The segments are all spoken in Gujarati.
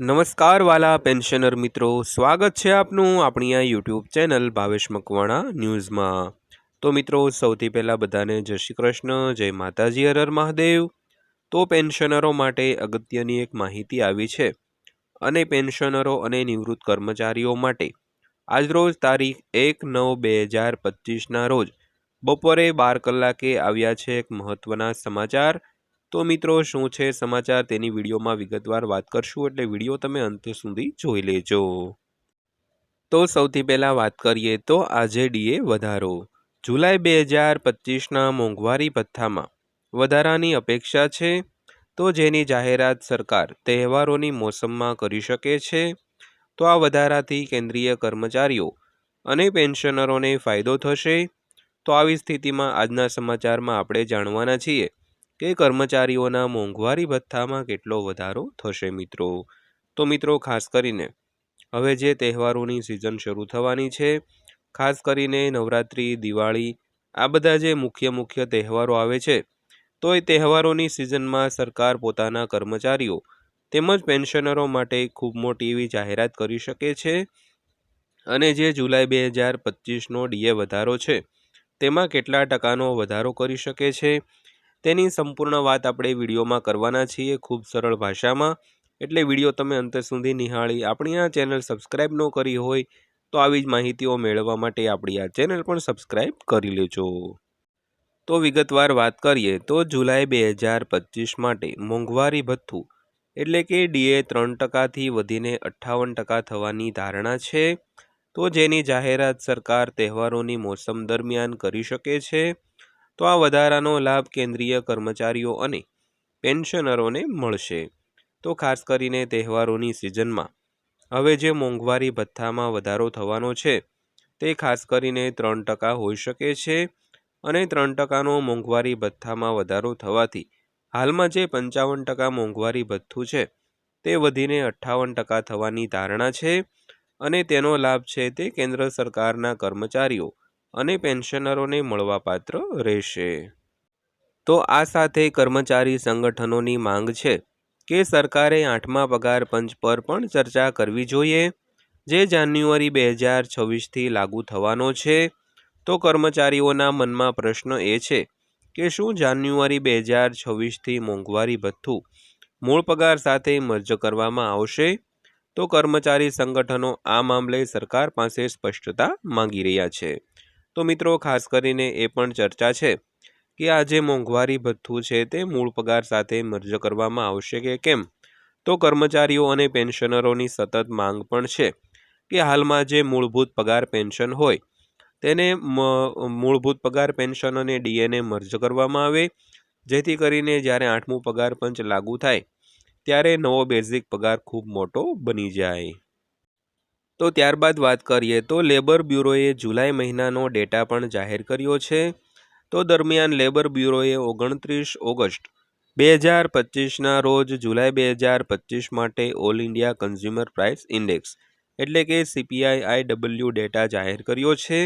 નમસ્કાર વાલા પેન્શનર મિત્રો, સ્વાગત છે આપનું આપણી આ યુટ્યુબ ચેનલ ભાવેશ મકવાણા ન્યૂઝમાં. તો મિત્રો, સૌથી પહેલાં બધાને જય શ્રી કૃષ્ણ, જય માતાજી હરર મહાદેવ. તો પેન્શનરો માટે અગત્યની એક માહિતી આવી છે. અને પેન્શનરો અને નિવૃત્ત કર્મચારીઓ માટે આજરોજ તારીખ એક નવ બે હજાર પચીસના રોજ બપોરે બાર કલાકે આવ્યા છે એક મહત્ત્વના સમાચાર. તો મિત્રો, શું છે સમાચાર? તેની વિડીયોમાં વિગતવાર વાત કરશું, એટલે વીડિયો તમે અંત સુધી જોઈ લેજો. તો સૌથી પહેલાં વાત કરીએ તો આજે ડીએ વધારો. જુલાઈ બે હજાર પચીસના મોંઘવારી ભથ્થામાં વધારાની અપેક્ષા છે. તો જેની જાહેરાત સરકાર તહેવારોની મોસમમાં કરી શકે છે, તો આ વધારાથી કેન્દ્રીય કર્મચારીઓ અને પેન્શનરોને ફાયદો થશે. તો આવી સ્થિતિમાં આજના સમાચારમાં આપણે જાણવાના છીએ કે કર્મચારીઓના મોંઘવારી ભથ્થામાં કેટલો વધારો થશે મિત્રો? તો મિત્રો, ખાસ કરીને હવે જે તહેવારોની સિઝન શરૂ થવાની છે, ખાસ કરીને નવરાત્રિ, દિવાળી, આ બધા જે મુખ્ય મુખ્ય તહેવારો આવે છે, તો એ તહેવારોની સિઝનમાં સરકાર પોતાના કર્મચારીઓ તેમજ પેન્શનરો માટે ખૂબ મોટી એવી જાહેરાત કરી શકે છે. અને જે જુલાઈ બે હજાર પચીસનો ડીએ વધારો છે, તેમાં કેટલા ટકાનો વધારો કરી શકે છે તેની સંપૂર્ણ વાત આપણે વિડીયોમાં કરવાના છીએ ખૂબ સરળ ભાષામાં. એટલે વીડિયો તમે અંત સુધી નિહાળી આપણી આ ચેનલ સબસ્ક્રાઈબ ન કરી હોય તો આવી જ માહિતીઓ મેળવવા માટે આપણી આ ચેનલ પણ સબસ્ક્રાઈબ કરી લેજો. તો વિગતવાર વાત કરીએ તો જુલાઈ બે હજાર પચીસ માટે મોંઘવારી ભથ્થું એટલે કે ડીએ ત્રણ ટકાથી વધીને અઠ્ઠાવન ટકા થવાની ધારણા છે. તો જેની જાહેરાત સરકાર તહેવારોની મોસમ દરમિયાન કરી શકે છે. તો આ વધારાનો લાભ કેન્દ્રીય કર્મચારીઓ અને પેન્શનરોને મળશે. તો ખાસ કરીને તહેવારોની સિઝનમાં. હવે જે મોંઘવારી ભથ્થામાં વધારો થવાનો છે, તે ખાસ કરીને ત્રણ ટકા હોઈ શકે છે અને ત્રણ ટકાનો મોંઘવારી ભથ્થામાં વધારો થવાથી હાલમાં જે પંચાવન ટકા મોંઘવારી ભથ્થું છે, તે વધીને અઠ્ઠાવન ટકા થવાની ધારણા છે અને તેનો લાભ છે તે કેન્દ્ર સરકારના કર્મચારીઓ. અને પેન્શનરોને મળવાપાત્ર રહેશે. તો આ સાથે કર્મચારી સંગઠનોની માંગ છે કે સરકારે આઠમા પગાર પંચ પર પણ ચર્ચા કરવી જોઈએ. જે જાન્યુઆરી બે હજાર છવ્વીસથી લાગુ થવાનો છે. તો કર્મચારીઓના મનમાં પ્રશ્ન એ છે કે શું જાન્યુઆરી બે હજાર છવ્વીસથી મોંઘવારી ભથ્થું મૂળ પગાર સાથે મર્જ કરવામાં આવશે? તો કર્મચારી સંગઠનો આ મામલે સરકાર પાસે સ્પષ્ટતા માંગી રહ્યા છે. તો મિત્રો, ખાસ કરીને એ પણ ચર્ચા છે કે આ જે મોંઘવારી ભથ્થું છે તે મૂળ પગાર સાથે મર્જ કરવામાં આવશે કે કેમ? તો કર્મચારીઓ અને પેન્શનરોની સતત માંગ પણ છે કે હાલમાં જે મૂળભૂત પગાર પેન્શન હોય તેને મૂળભૂત પગાર પેન્શન અને ડીએને મર્જ કરવામાં આવે. જેથી કરીને જ્યારે આઠમું પગાર પંચ લાગુ થાય, ત્યારે નવો બેઝિક પગાર ખૂબ મોટો બની જાય. તો ત્યારબાદ વાત કરીએ તો લેબર બ્યુરોએ જુલાઈ મહિનાનો ડેટા પણ જાહેર કર્યો છે. તો દરમિયાન લેબર બ્યુરોએ ઓગણત્રીસ ઓગસ્ટ બે હજાર પચીસના રોજ જુલાઈ બે હજાર પચીસ માટે all India consumer price index એટલે કે સીપીઆઈ આઈ ડબલ્યુ ડેટા જાહેર કર્યો છે.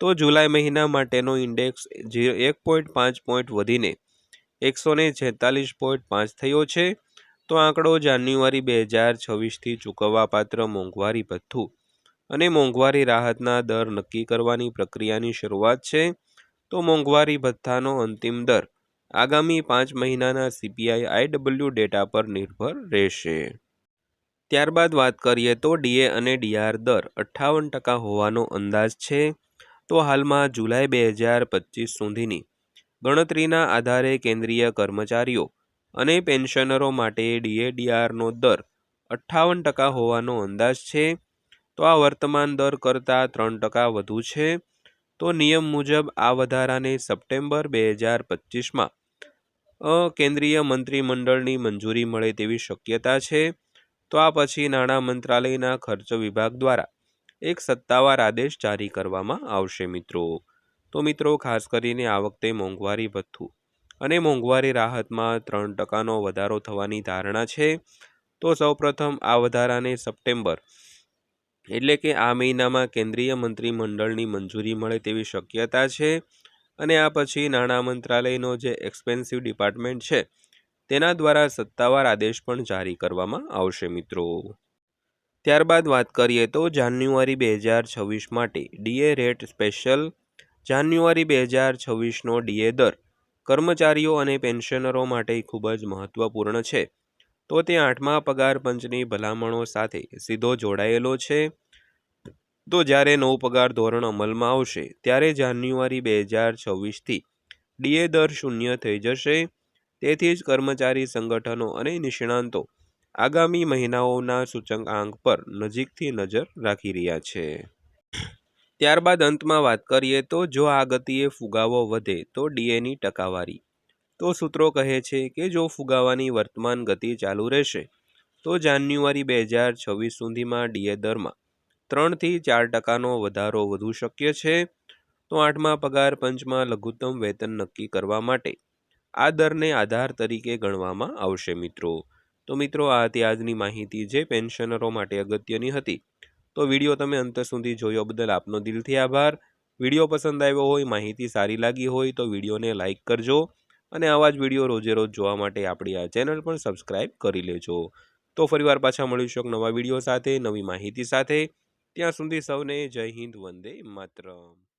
તો જુલાઈ મહિના માટેનો ઇન્ડેક્સ એક પોઈન્ટ પાંચ પોઈન્ટ વધીને એકસો ને છેતાલીસ પોઈન્ટ પાંચ થયો છે. તો આંકડો જાન્યુઆરી બે હજાર છવ્વીસથી ચૂકવવાપાત્ર મોંઘવારી ભથ્થું અને મોંઘવારી રાહતના દર નક્કી કરવાની પ્રક્રિયાની શરૂઆત છે, તો મોંઘવારી ભથ્થાનો અંતિમ દર આગામી પાંચ મહિનાના સીપીઆઈ આઈડબલ્યુ ડેટા પર નિર્ભર રહેશે. ત્યારબાદ વાત કરીએ તો ડીએ અને ડીઆર દર અઠ્ઠાવન ટકા હોવાનો અંદાજ છે, તો હાલમાં જુલાઈ બે હજાર પચીસ સુધીની ગણતરીના આધારે કેન્દ્રીય કર્મચારીઓ અને પેન્શનરો માટે ડીએડીઆરનો દર અઠ્ઠાવન ટકા હોવાનો અંદાજ છે. તો આ વર્તમાન દર કરતાં ત્રણ ટકા વધુ છે. તો નિયમ મુજબ આ વધારાને સપ્ટેમ્બર બે હજાર પચીસમાં કેન્દ્રીય મંત્રીમંડળની મંજૂરી મળે તેવી શક્યતા છે. તો આ પછી નાણાં મંત્રાલયના ખર્ચ વિભાગ દ્વારા એક સત્તાવાર આદેશ જારી કરવામાં આવશે મિત્રો. તો મિત્રો, ખાસ કરીને આ વખતે મોંઘવારી ભથ્થું અને મોંઘવારી રાહતમાં ત્રણ ટકાનો વધારો થવાની ધારણા છે. તો સૌપ્રથમ આ વધારાને સપ્ટેમ્બર એટલે કે આ મહિનામાં કેન્દ્રીય મંત્રીમંડળની મંજૂરી મળે તેવી શક્યતા છે. અને આ પછી નાણાં મંત્રાલયનો જે એક્સપેન્સિવ ડિપાર્ટમેન્ટ છે તેના દ્વારા સત્તાવાર આદેશ પણ જારી કરવામાં આવશે મિત્રો. ત્યારબાદ વાત કરીએ તો જાન્યુઆરી બે હજાર છવ્વીસ માટે ડીએ રેટ સ્પેશિયલ જાન્યુઆરી બે હજાર છવ્વીસનો ડીએ દર કર્મચારીઓ અને પેન્શનરો માટે ખૂબ જ મહત્વપૂર્ણ છે. તો તે આઠમા પગાર પંચની ભલામણો સાથે સીધો જોડાયેલો છે. તો જ્યારે નવું પગાર ધોરણ અમલમાં આવશે, ત્યારે જાન્યુઆરી બે હજાર છવ્વીસથી ડીએ દર શૂન્ય થઈ જશે. તેથી જ કર્મચારી સંગઠનો અને નિષ્ણાંતો આગામી મહિનાઓના સૂચકાંક પર નજીકથી નજર રાખી રહ્યા છે. ત્યારબાદ અંતમાં વાત કરીએ તો જો આ ગતિએ ફુગાવો વધે તો ડીએની ટકાવારી. તો સૂત્રો કહે છે કે જો ફુગાવાની વર્તમાન ગતિ ચાલુ રહેશે, તો જાન્યુઆરી બે હજાર છવ્વીસ સુધીમાં ડીએ દરમાં ત્રણથી ચાર ટકાનો વધારો વધુ શક્ય છે. તો આઠમા પગાર પંચમાં લઘુત્તમ વેતન નક્કી કરવા માટે આ દરને આધાર તરીકે ગણવામાં આવશે મિત્રો. તો મિત્રો, આ હતી આજની માહિતી જે પેન્શનરો માટે અગત્યની હતી. તો વીડિયો તમે અંત સુધી જોયો બદલ આપનો દિલથી આભાર. વીડિયો પસંદ આવ્યો હોય, માહિતી સારી લાગી હોય તો વિડીયોને લાઇક કરજો અને આવા જ વીડિયો રોજે રોજ જોવા માટે આપણી આ ચેનલ પણ સબસ્ક્રાઇબ કરી લેજો. તો ફરીવાર પાછા મળીશું એક નવા વીડિયો સાથે, નવી માહિતી સાથે. ત્યાં સુધી સૌને જય હિન્દ, વંદે માતરમ.